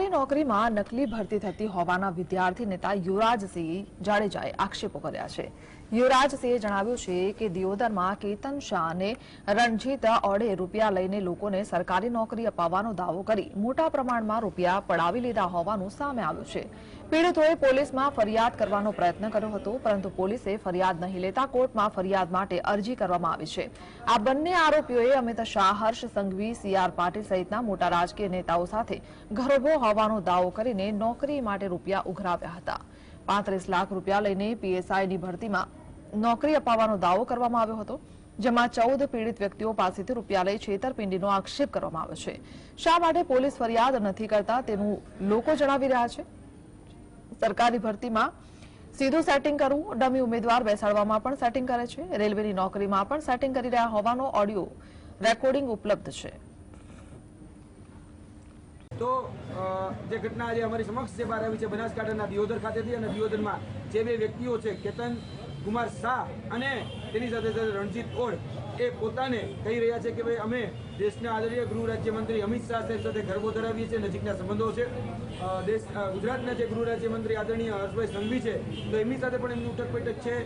સરકારી નોકરીમાં નકલી ભરતી થતી હોવાના વિદ્યાર્થી નેતા યુવરાજસિંહ જાડેજાએ આક્ષેપો કર્યા છે. યુવરાજસિંહે જણાવ્યું છે કે દિયોદરમાં કેતન શાહ રણજીત ઓડે રૂપિયા લઈને લોકોને સરકારી નોકરી અપાવવાનો દાવો કરી મોટા પ્રમાણમાં રૂપિયા પડાવી લીધા હોવાનું સામે આવ્યું છે. પીડિતોએ પોલીસમાં ફરિયાદ કરવાનો પ્રયત્ન કર્યો હતો, પરંતુ પોલીસે ફરિયાદ નહીં લેતા કોર્ટમાં ફરિયાદ માટે અરજી કરવામાં આવી છે. આ બંને આરોપીઓએ અમિત શાહ, હર્ષ સંઘવી સીઆર પાટીલ સહિતના મોટા રાજકીય નેતાઓ સાથે ઘરોબો હોવાનો દાવો કરીને નોકરી માટે રૂપિયા ઉઘરાવ્યા હતા. પાંત્રીસ લાખ રૂપિયા લઈને પીએસઆઈની ભરતીમાં નોકરી અપાવવાનો દાવો કરવામાં આવ્યો હતો, જેમાં ચૌદ પીડિત વ્યક્તિઓ પાસેથી રૂપિયા લઈ છેતરપિંડીનો આક્ષેપ કરવામાં આવ્યો છે. શા માટે પોલીસ ફરિયાદ નથી કરતા તેનું લોકો જણાવી રહ્યા છે? સરકારી ભરતીમાં સીધું સેટિંગ કરવું, ડમી ઉમેદવાર બેસાડવામાં પણ સેટિંગ કરે છે. રેલવેની નોકરીમાં પણ સેટિંગ કરી રહ્યા હોવાનો ઓડિયો રેકોર્ડિંગ ઉપલબ્ધ છે. તો જે ઘટના આજે અમારી સમક્ષ જે બહાર આવી છે, બનાસકાંઠાના દિયોદર ખાતેથી અને દિયોદરમાં જે બે વ્યક્તિઓ છે, કેતન કુમાર શાહ અને તેની સાથે સાથે રણજીત ઓળ એ પોતાને કહી રહ્યા છે કે ભાઈ, અમે દેશના આદરણીય ગૃહ રાજ્યમંત્રી અમિત શાહ સાહેબ સાથે ગરબો ધરાવીએ છીએ, નજીકના સંબંધો છે. દેશ ગુજરાતના જે ગૃહ રાજ્યમંત્રી આદરણીય હર્ષભાઈ સંઘવી છે, તો એમની સાથે પણ એમની ઉઠક બેઠક છે.